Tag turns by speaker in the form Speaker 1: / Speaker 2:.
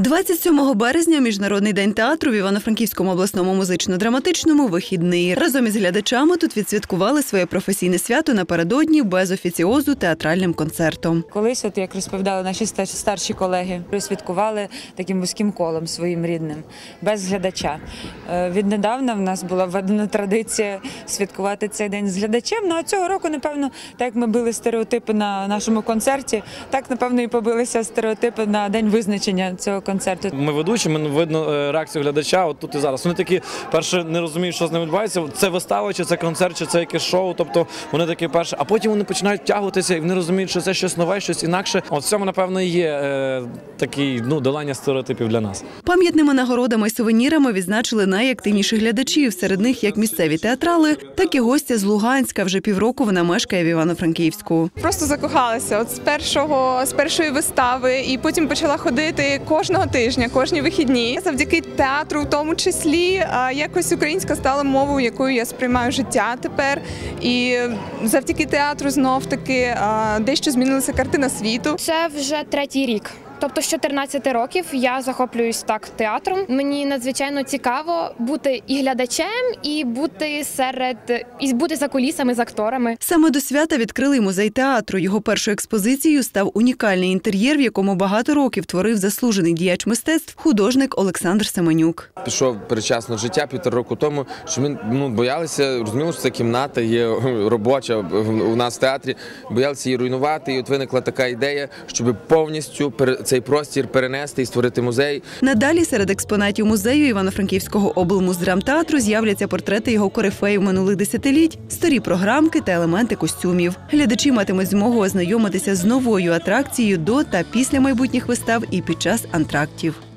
Speaker 1: 27 березня міжнародний день театру в Івано-Франківському обласному музично-драматичному вихідний. Разом із глядачами тут відсвяткували своє професійне свято напередодні без офіціозу театральним концертом.
Speaker 2: Колись, от як розповідали наші старші колеги, святкували таким вузьким колом своїм рідним, без глядача. Е, Віднедавна в нас була введена традиція святкувати цей день з глядачем. Ну а цього року, напевно, так як ми били стереотипи на нашому концерті, так напевно і побилися стереотипи на день визначення цього концерту.
Speaker 3: Ми ведучі, ми видно е, реакцію глядача. От тут і зараз. Вони такі перше не розуміють, що з ними відбувається. Це вистава, чи це концерт, чи це якесь шоу. Тобто вони такі перше, а потім вони починають втягуватися і вони розуміють, що це щось нове, щось інакше. От в цьому, напевно, і є е, такий ну долання стереотипів для нас.
Speaker 1: Пам'ятними нагородами і сувенірами відзначили найактивніших глядачів. Серед них як місцеві театрали, так і гостя з Луганська. Вже півроку вона мешкає в Івано-Франківську.
Speaker 4: Просто закохалася от з першого з першої вистави, і потім почала ходити кожного тижня, кожні вихідні. Завдяки театру, в тому числі, якось українська стала мовою, якою я сприймаю життя тепер. І завдяки театру знов таки дещо змінилася картина світу.
Speaker 5: Це вже третій рік. Тобто з 14 років я захоплююсь так театром. Мені надзвичайно цікаво бути і глядачем, і бути серед і бути за кулісами з акторами.
Speaker 1: Саме до свята відкрили музей театру. Його першою експозицією став унікальний інтер'єр, в якому багато років творив заслужений діяч мистецтв художник Олександр Семенюк.
Speaker 6: Пішов передчасно з життя півтора року тому, що ми ну, боялися, розуміли, що це кімната є робоча у нас в театрі, боялися її руйнувати. І от виникла така ідея, щоб повністю пере- цей простір перенести і створити музей.
Speaker 1: Надалі серед експонатів музею Івано-Франківського облмуздрамтеатру з'являться портрети його корифеїв минулих десятиліть, старі програмки та елементи костюмів. Глядачі матимуть змогу ознайомитися з новою атракцією до та після майбутніх вистав і під час антрактів.